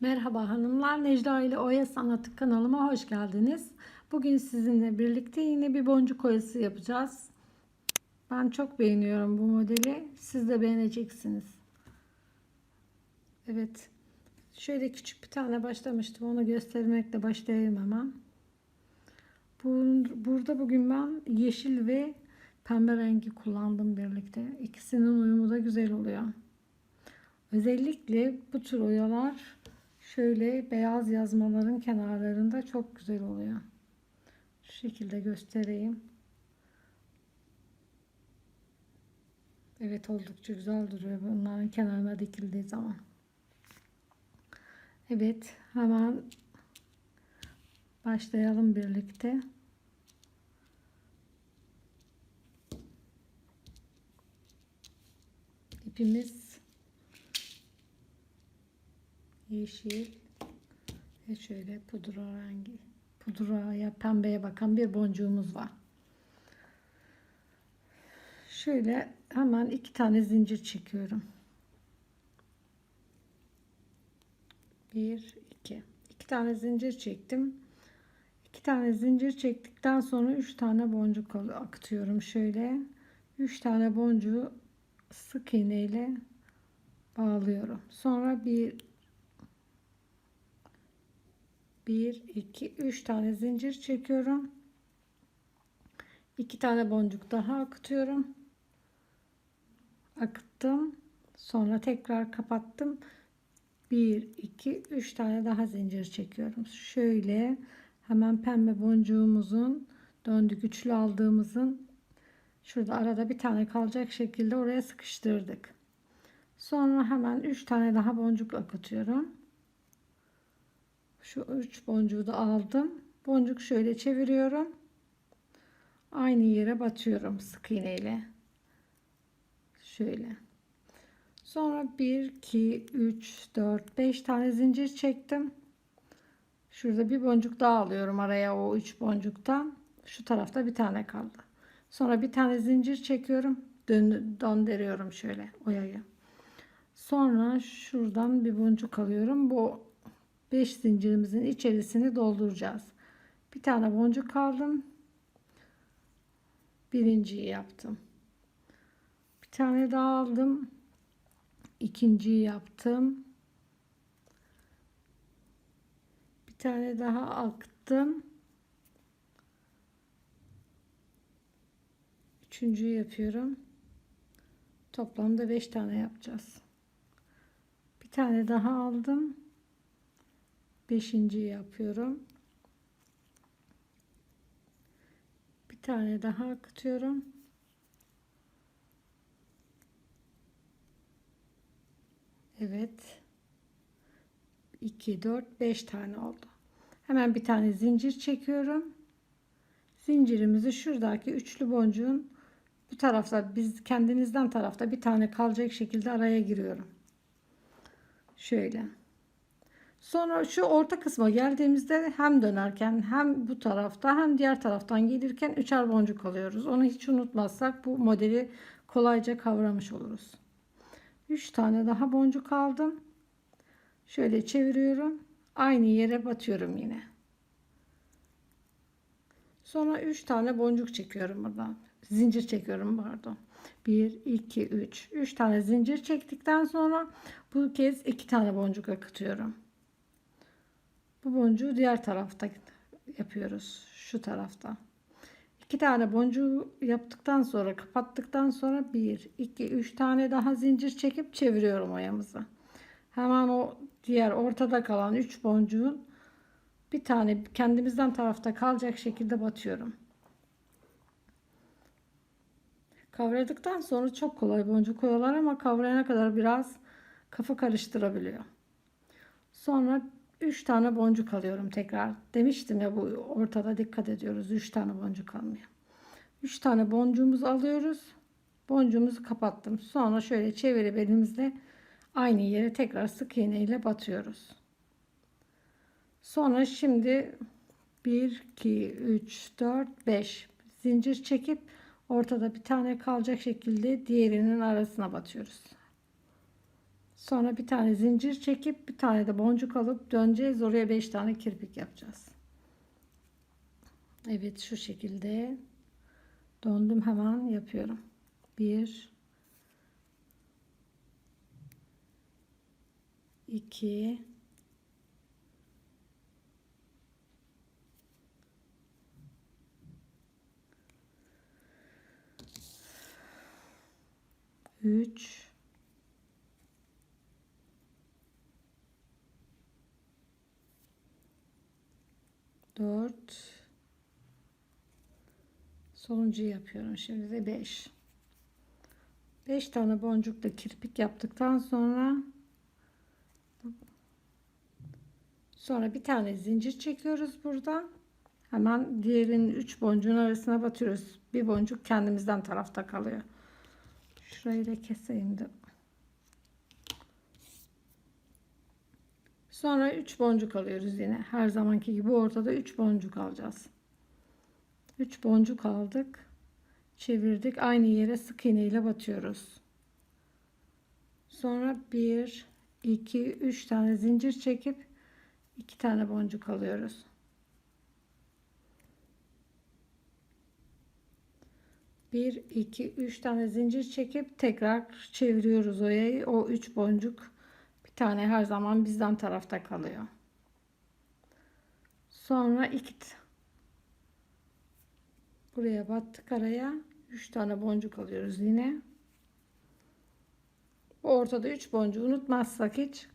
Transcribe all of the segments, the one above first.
Merhaba hanımlar, Necla ile Oya Sanatı kanalıma hoş geldiniz. Bugün sizinle birlikte yine bir boncuk oyası yapacağız. Ben çok beğeniyorum bu modeli. Siz de beğeneceksiniz. Evet. Şöyle küçük bir tane başlamıştım. Onu göstermekle başlayayım hemen. Bu- Burada bugün ben yeşil ve pembe rengi kullandım birlikte. İkisinin uyumu da güzel oluyor. Özellikle bu tür oyalar şöyle beyaz yazmaların kenarlarında çok güzel oluyor. Şu şekilde göstereyim. Evet oldukça güzel duruyor bunların kenarına dikildiği zaman. Evet hemen başlayalım birlikte. İpimiz yeşil ve şöyle pudra rengi pudraya pembeye bakan bir boncuğumuz var. Şöyle hemen iki tane zincir çekiyorum. Bir, iki. İki tane zincir çektim. İki tane zincir çektikten sonra üç tane boncuk akıtıyorum. Şöyle üç tane boncuğu sık iğne ile bağlıyorum. Sonra bir 1 2 3 tane zincir çekiyorum. 2 tane boncuk daha akıtıyorum. Akıttım. Sonra tekrar kapattım. 1 2 3 tane daha zincir çekiyorum. Şöyle hemen pembe boncuğumuzun döndük üçlü aldığımızın şurada arada bir tane kalacak şekilde oraya sıkıştırdık. Sonra hemen 3 tane daha boncuk akıtıyorum. Şu üç boncuğu da aldım. Boncuk şöyle çeviriyorum. Aynı yere batıyorum sık iğne ile. Şöyle. Sonra 1, 2, 3, 4, 5 tane zincir çektim. Şurada bir boncuk daha alıyorum araya o 3 boncuktan. Şu tarafta bir tane kaldı. Sonra bir tane zincir çekiyorum. Dön, döndürüyorum şöyle oyayı. Sonra şuradan bir boncuk alıyorum. Bu 5 zincirimizin içerisini dolduracağız. Bir tane boncuk aldım. Birinciyi yaptım. Bir tane daha aldım. İkinciyi yaptım. Bir tane daha aktım. Üçüncüyü yapıyorum. Toplamda 5 tane yapacağız. Bir tane daha aldım. Beşinci yapıyorum. Bir tane daha akıtıyorum. Evet. 2, 4, 5 tane oldu. Hemen bir tane zincir çekiyorum. Zincirimizi şuradaki üçlü boncuğun bu tarafta biz kendinizden tarafta bir tane kalacak şekilde araya giriyorum. Şöyle. Sonra şu orta kısma geldiğimizde hem dönerken hem bu tarafta hem diğer taraftan gelirken üçer boncuk alıyoruz. Onu hiç unutmazsak bu modeli kolayca kavramış oluruz. 3 tane daha boncuk aldım. Şöyle çeviriyorum. Aynı yere batıyorum yine. Sonra 3 tane boncuk çekiyorum buradan. Zincir çekiyorum pardon. 1 2 3 3 tane zincir çektikten sonra bu kez 2 tane boncuk akıtıyorum. Bu boncuğu diğer tarafta yapıyoruz. Şu tarafta. İki tane boncuğu yaptıktan sonra kapattıktan sonra bir, iki, üç tane daha zincir çekip çeviriyorum oyamızı. Hemen o diğer ortada kalan üç boncuğun bir tane kendimizden tarafta kalacak şekilde batıyorum. Kavradıktan sonra çok kolay boncuk koyuyorlar ama kavrayana kadar biraz kafa karıştırabiliyor. Sonra 3 tane boncuk alıyorum tekrar. Demiştim ya bu ortada dikkat ediyoruz. 3 tane boncuk almaya. 3 tane boncuğumuzu alıyoruz. Boncuğumuzu kapattım. Sonra şöyle çevirip elimizle aynı yere tekrar sık iğne ile batıyoruz. Sonra şimdi 1 2 3 4 5 zincir çekip ortada bir tane kalacak şekilde diğerinin arasına batıyoruz. Sonra bir tane zincir çekip bir tane de boncuk alıp döneceğiz. Oraya 5 tane kirpik yapacağız. Evet şu şekilde döndüm hemen yapıyorum. 1 2 3 4 sonuncuyu yapıyorum. Şimdi de 5 5 tane boncukla kirpik yaptıktan sonra sonra bir tane zincir çekiyoruz buradan hemen diğerinin 3 boncuğun arasına batıyoruz. Bir boncuk kendimizden tarafta kalıyor. Şurayı da keseyim de Sonra 3 boncuk alıyoruz yine. Her zamanki gibi ortada 3 boncuk alacağız. 3 boncuk aldık. Çevirdik. Aynı yere sık iğne ile batıyoruz. Sonra 1 2 3 tane zincir çekip 2 tane boncuk alıyoruz. Bir, iki, üç tane zincir çekip tekrar çeviriyoruz oyayı. O üç boncuk tane her zaman bizden tarafta kalıyor. Sonra iki buraya battık araya. Üç tane boncuk alıyoruz yine. Ortada üç boncuğu unutmazsak hiç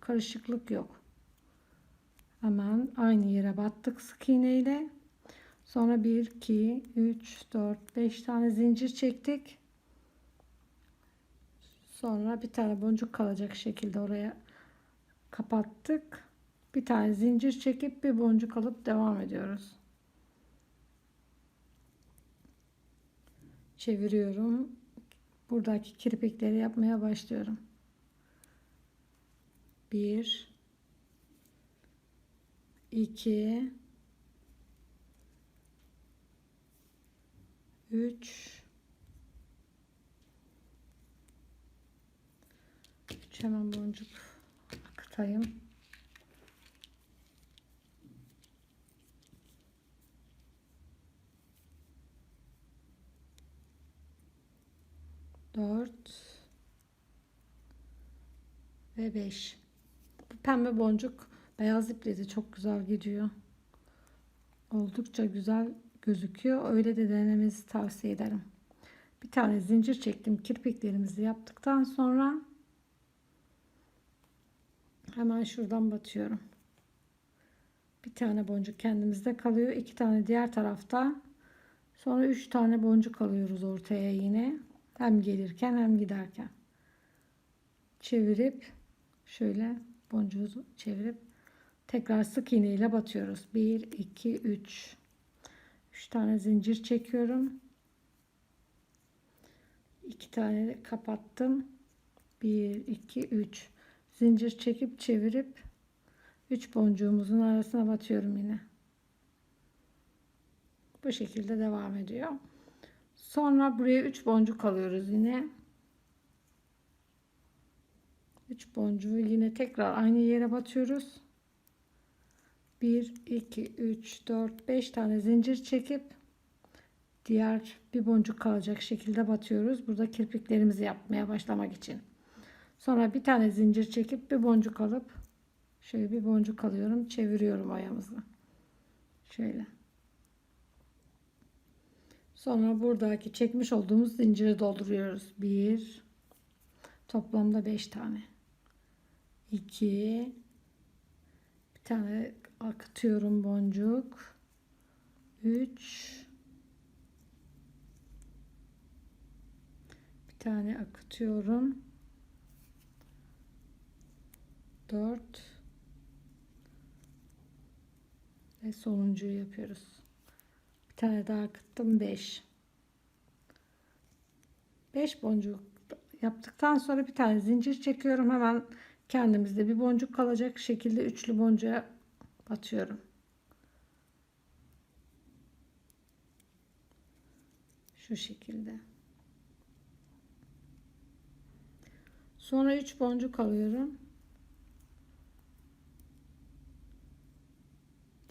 karışıklık yok. Hemen aynı yere battık sık iğne ile. Sonra 1, 2, 3, 4, 5 tane zincir çektik. Sonra bir tane boncuk kalacak şekilde oraya kapattık. Bir tane zincir çekip bir boncuk alıp devam ediyoruz. Çeviriyorum. Buradaki kirpikleri yapmaya başlıyorum. 1 2 3 3 hemen boncuk akıtayım. Dört ve beş. Bu pembe boncuk beyaz iple de çok güzel gidiyor. Oldukça güzel gözüküyor. Öyle de denemenizi tavsiye ederim. Bir tane zincir çektim. Kirpiklerimizi yaptıktan sonra hemen şuradan batıyorum. Bir tane boncuk kendimizde kalıyor. iki tane diğer tarafta. Sonra üç tane boncuk alıyoruz ortaya yine. Hem gelirken hem giderken. Çevirip şöyle boncuğu çevirip tekrar sık iğne ile batıyoruz. 1 2 3 3 tane zincir çekiyorum. 2 tane kapattım. 1 2 3 zincir çekip çevirip 3 boncuğumuzun arasına batıyorum yine. Bu şekilde devam ediyor. Sonra buraya 3 boncuk alıyoruz yine. 3 boncuğu yine tekrar aynı yere batıyoruz. 1 2 3 4 5 tane zincir çekip diğer bir boncuk kalacak şekilde batıyoruz. Burada kirpiklerimizi yapmaya başlamak için. Sonra bir tane zincir çekip bir boncuk alıp şöyle bir boncuk alıyorum, çeviriyorum ayağımızı. Şöyle. Sonra buradaki çekmiş olduğumuz zinciri dolduruyoruz. 1 toplamda 5 tane. 2 bir tane akıtıyorum boncuk. 3 bir tane akıtıyorum. 4 ve sonuncuyu yapıyoruz. Bir tane daha akıttım 5. 5 boncuk yaptıktan sonra bir tane zincir çekiyorum. Hemen kendimizde bir boncuk kalacak şekilde üçlü boncuğa batıyorum. Şu şekilde. Sonra 3 boncuk alıyorum.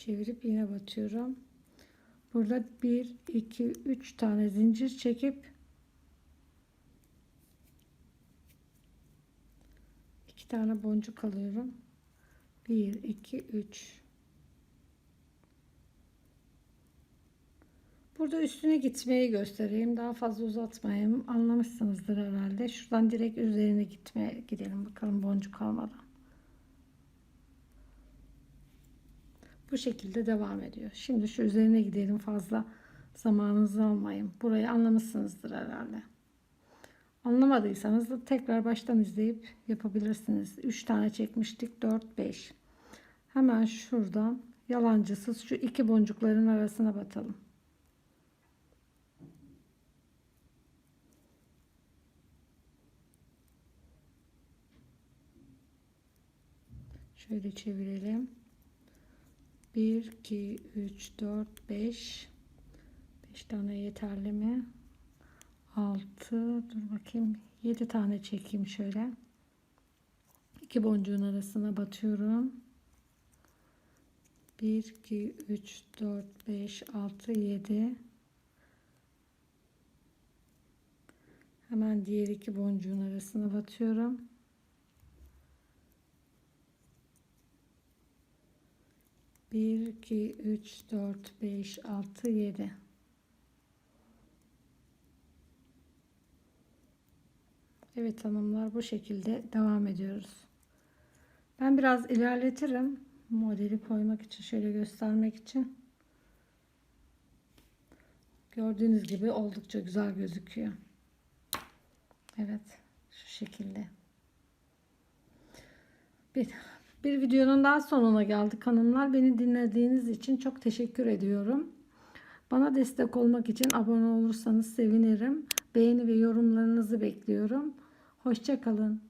Çevirip yine batıyorum. Burada 1 2 3 tane zincir çekip iki tane boncuk alıyorum. 1 2 3 Burada üstüne gitmeyi göstereyim. Daha fazla uzatmayayım. Anlamışsınızdır herhalde. Şuradan direkt üzerine gitmeye gidelim. Bakalım boncuk almadan. Bu şekilde devam ediyor. Şimdi şu üzerine gidelim. Fazla zamanınızı almayın. Burayı anlamışsınızdır herhalde. Anlamadıysanız da tekrar baştan izleyip yapabilirsiniz. 3 tane çekmiştik. 4 5. Hemen şuradan yalancısız şu iki boncukların arasına batalım. Şöyle çevirelim. 1 2 3 4 5 5 tane yeterli mi? 6 dur bakayım 7 tane çekeyim şöyle. İki boncuğun arasına batıyorum. 1 2 3 4 5 6 7 Hemen diğer iki boncuğun arasına batıyorum. Bir, iki, üç, dört, beş, altı, yedi. Evet hanımlar bu şekilde devam ediyoruz. Ben biraz ilerletirim. Modeli koymak için şöyle göstermek için. Gördüğünüz gibi oldukça güzel gözüküyor. Evet şu şekilde. Bir, bir videonun daha sonuna geldik hanımlar. Beni dinlediğiniz için çok teşekkür ediyorum. Bana destek olmak için abone olursanız sevinirim. Beğeni ve yorumlarınızı bekliyorum. Hoşçakalın.